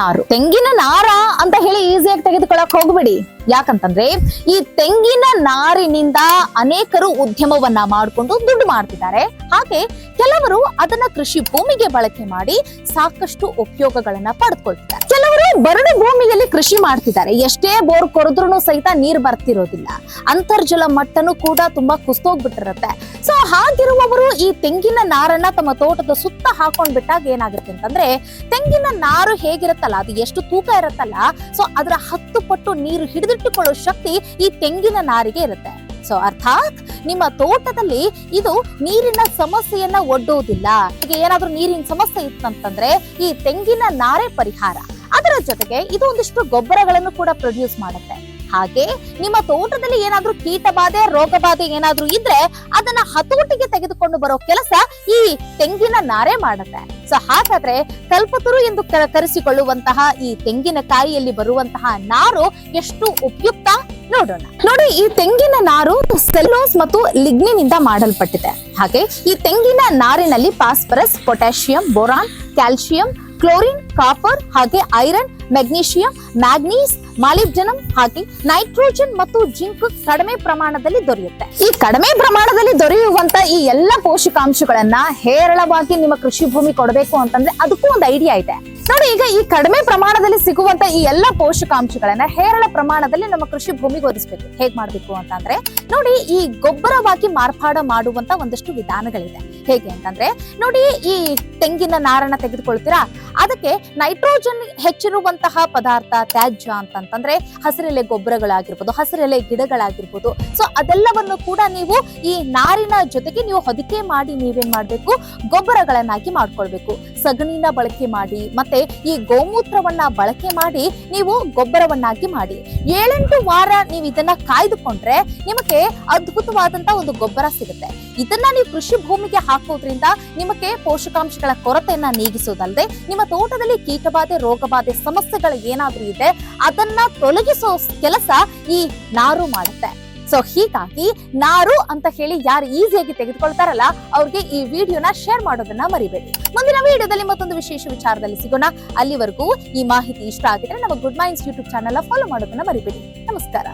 ನಾರು. ತೆಂಗಿನ ನಾರ ಅಂತ ಹೇಳಿ ಈಸಿಯಾಗಿ ತೆಗೆದುಕೊಳ್ಳಕ್ ಹೋಗ್ಬಿಡಿ. ಯಾಕಂತಂದ್ರೆ ಈ ತೆಂಗಿನ ನಾರಿನಿಂದ ಅನೇಕರು ಉದ್ಯಮವನ್ನ ಮಾಡಿಕೊಂಡು ದುಡ್ಡು ಮಾಡ್ತಿದ್ದಾರೆ. ಹಾಗೆ ಕೆಲವರು ಅದನ್ನ ಕೃಷಿ ಭೂಮಿಗೆ ಬಳಕೆ ಮಾಡಿ ಸಾಕಷ್ಟು ಉಪಯೋಗಗಳನ್ನ ಪಡೆದುಕೊಳ್ತಿದ್ದಾರೆ ಬರಡು ಭೂಮಿಯಲ್ಲಿ ಕೃಷಿ ಮಾಡ್ತಿದ್ದಾರೆ. ಎಷ್ಟೇ ಬೋರ್ ಕೊರೆದ್ರೂ ಸಹಿತ ನೀರ್ ಬರ್ತಿರೋದಿಲ್ಲ. ಅಂತರ್ಜಲ ಮಟ್ಟನು ಕೂಡ ತುಂಬಾ ಕುಸ್ತೋಗ್ಬಿಟ್ಟಿರತ್ತೆ. ಸೊ ಹಾಗಿರುವವರು ಈ ತೆಂಗಿನ ನಾರನ್ನ ತಮ್ಮ ತೋಟದ ಸುತ್ತ ಹಾಕೊಂಡ್ ಬಿಟ್ಟಾಗ ಏನಾಗುತ್ತೆ ಅಂತಂದ್ರೆ, ತೆಂಗಿನ ನಾರು ಹೇಗಿರುತ್ತಲ್ಲ, ಅದು ಎಷ್ಟು ತೂಕ ಇರುತ್ತಲ್ಲ ಸೊ ಅದರ ಹತ್ತು ಪಟ್ಟು ನೀರು ಹಿಡಿದಿಟ್ಟುಕೊಳ್ಳೋ ಶಕ್ತಿ ಈ ತೆಂಗಿನ ನಾರಿಗೆ ಇರುತ್ತೆ. ಸೊ ಅರ್ಥಾತ್ ನಿಮ್ಮ ತೋಟದಲ್ಲಿ ಇದು ನೀರಿನ ಸಮಸ್ಯೆಯನ್ನ ಒಡ್ಡುವುದಿಲ್ಲ ಈಗ ಏನಾದ್ರೂ ನೀರಿನ ಸಮಸ್ಯೆ ಇತ್ತಂತಂದ್ರೆ ಈ ತೆಂಗಿನ ನಾರೇ ಪರಿಹಾರ. ಅದರ ಜೊತೆಗೆ ಇದು ಒಂದಿಷ್ಟು ಗೊಬ್ಬರಗಳನ್ನು ಕೂಡ ಪ್ರೊಡ್ಯೂಸ್ ಮಾಡುತ್ತೆ. ಹಾಗೆ ನಿಮ್ಮ ತೋಟದಲ್ಲಿ ಏನಾದ್ರೂ ಕೀಟ ಬಾಧೆ ರೋಗ ಬಾಧೆ ಏನಾದ್ರೂ ಇದ್ರೆ ಅದನ್ನ ಹತೋಟಿಗೆ ತೆಗೆದುಕೊಂಡು ಬರೋ ಕೆಲಸ ಈ ತೆಂಗಿನ ನಾರೇ ಮಾಡುತ್ತೆ. ಸೊ ಹಾಗಾದ್ರೆ ಕಲ್ಪತರು ಎಂದು ಕರೆಸಿಕೊಳ್ಳುವಂತಹ ಈ ತೆಂಗಿನಕಾಯಿಯಲ್ಲಿ ಬರುವಂತಹ ನಾರು ಎಷ್ಟು ಉಪಯುಕ್ತ? ನೋಡೋಣ. ನೋಡಿ, ಈ ತೆಂಗಿನ ನಾರು ಸೆಲ್ಲೋಸ್ ಮತ್ತು ಲಿಗ್ನಿನಿಂದ ಮಾಡಲ್ಪಟ್ಟಿದೆ. ಹಾಗೆ ಈ ತೆಂಗಿನ ನಾರಿನಲ್ಲಿ phosphorus potassium, boron, calcium chlorine copper ಹಾಗೆ ಐರನ್ ಮೆಗ್ನೀಷಿಯಂ ಮ್ಯಾಗ್ನೀಸ್ ಮಾಲಿಬ್ಡನಮ್ ಹಾಗೆ ನೈಟ್ರೋಜನ್ ಮತ್ತು ಜಿಂಕ್ ಕಡಿಮೆ ಪ್ರಮಾಣದಲ್ಲಿ ದೊರೆಯುತ್ತೆ. ಈ ಕಡಿಮೆ ಪ್ರಮಾಣದಲ್ಲಿ ದೊರೆಯುವಂತ ಈ ಎಲ್ಲ ಪೋಷಕಾಂಶಗಳನ್ನ ಹೇರಳವಾಗಿ ನಿಮ್ಮ ಕೃಷಿ ಭೂಮಿ ಕೊಡಬೇಕು ಅಂತಂದ್ರೆ ಅದಕ್ಕೂ ಒಂದು ಐಡಿಯಾ ಇದೆ. ನೋಡಿ, ಈಗ ಈ ಕಡಿಮೆ ಪ್ರಮಾಣದಲ್ಲಿ ಸಿಗುವಂತ ಈ ಎಲ್ಲ ಪೋಷಕಾಂಶಗಳನ್ನ ಹೇರಳ ಪ್ರಮಾಣದಲ್ಲಿ ನಮ್ಮ ಕೃಷಿ ಭೂಮಿಗೆ ಒದಗಿಸ್ಬೇಕು. ಹೇಗ್ ಮಾಡ್ಬೇಕು ಅಂತಂದ್ರೆ, ನೋಡಿ, ಈ ಗೊಬ್ಬರವಾಗಿ ಮಾರ್ಪಾಡ ಮಾಡುವಂತ ಒಂದಷ್ಟು ವಿಧಾನಗಳಿದೆ. ಹೇಗೆ ಅಂತಂದ್ರೆ, ನೋಡಿ, ಈ ತೆಂಗಿನ ನಾರನ್ನ ತೆಗೆದುಕೊಳ್ತೀರಾ? ಅದಕ್ಕೆ ನೈಟ್ರೋಜನ್ ಹೆಚ್ಚಿರುವಂತಹ ಪದಾರ್ಥ, ತ್ಯಾಜ್ಯ ಅಂತಂತಂದ್ರೆ ಹಸಿರೆಲೆ ಗೊಬ್ಬರಗಳಾಗಿರ್ಬೋದು, ಹಸಿರೆಲೆ ಗಿಡಗಳಾಗಿರ್ಬೋದು. ಸೊ ಅದೆಲ್ಲವನ್ನು ಕೂಡ ನೀವು ಈ ನಾರಿನ ಜೊತೆಗೆ ನೀವು ಹೊದಿಕೆ ಮಾಡಿ ನೀವೇನ್ ಮಾಡ್ಬೇಕು? ಗೊಬ್ಬರಗಳನ್ನಾಗಿ ಮಾಡ್ಕೊಳ್ಬೇಕು. ಸಗಣಿನ ಬಳಕೆ ಮಾಡಿ, ಮತ್ತೆ ಈ ಗೋಮೂತ್ರವನ್ನ ಬಳಕೆ ಮಾಡಿ ನೀವು ಗೊಬ್ಬರವನ್ನಾಗಿ ಮಾಡಿ. ಏಳೆಂಟು ವಾರ ನೀವು ಇದನ್ನ ಕಾಯ್ದುಕೊಂಡ್ರೆ ನಿಮಗೆ ಅದ್ಭುತವಾದಂತ ಒಂದು ಗೊಬ್ಬರ ಸಿಗುತ್ತೆ. ಇದನ್ನ ನೀವು ಕೃಷಿ ಭೂಮಿಗೆ ಹಾಕೋದ್ರಿಂದ ನಿಮಗೆ ಪೋಷಕಾಂಶಗಳ ಕೊರತೆಯನ್ನ ನೀಗಿಸೋದಲ್ಲದೆ ನಿಮ್ಮ ತೋಟದಲ್ಲಿ ಕೀಟಬಾಧೆ, ರೋಗಬಾಧೆ, ಸಮಸ್ಯೆಗಳು ಏನಾದ್ರೂ ಇದೆ, ಅದನ್ನ ತೊಲಗಿಸೋ ಕೆಲಸ ಈ ನಾರು ಮಾಡುತ್ತೆ. ಸೊ ಹೀಗಾಗಿ ನಾರು ಅಂತ ಹೇಳಿ ಯಾರು ಈಸಿಯಾಗಿ ತೆಗೆದುಕೊಳ್ತಾರಲ್ಲ, ಅವ್ರಿಗೆ ಈ ವಿಡಿಯೋನ ಶೇರ್ ಮಾಡೋದನ್ನ ಮರಿಬೇಡಿ. ಮುಂದಿನ ವಿಡಿಯೋದಲ್ಲಿ ಮತ್ತೊಂದು ವಿಶೇಷ ವಿಚಾರದಲ್ಲಿ ಸಿಗೋಣ. ಅಲ್ಲಿವರೆಗೂ ಈ ಮಾಹಿತಿ ಇಷ್ಟ ಆಗಿದ್ರೆ ನಮ್ಮ good mines YouTube channel follow ಮಾಡೋದನ್ನ ಮರಿಬೇಡಿ. ನಮಸ್ಕಾರ.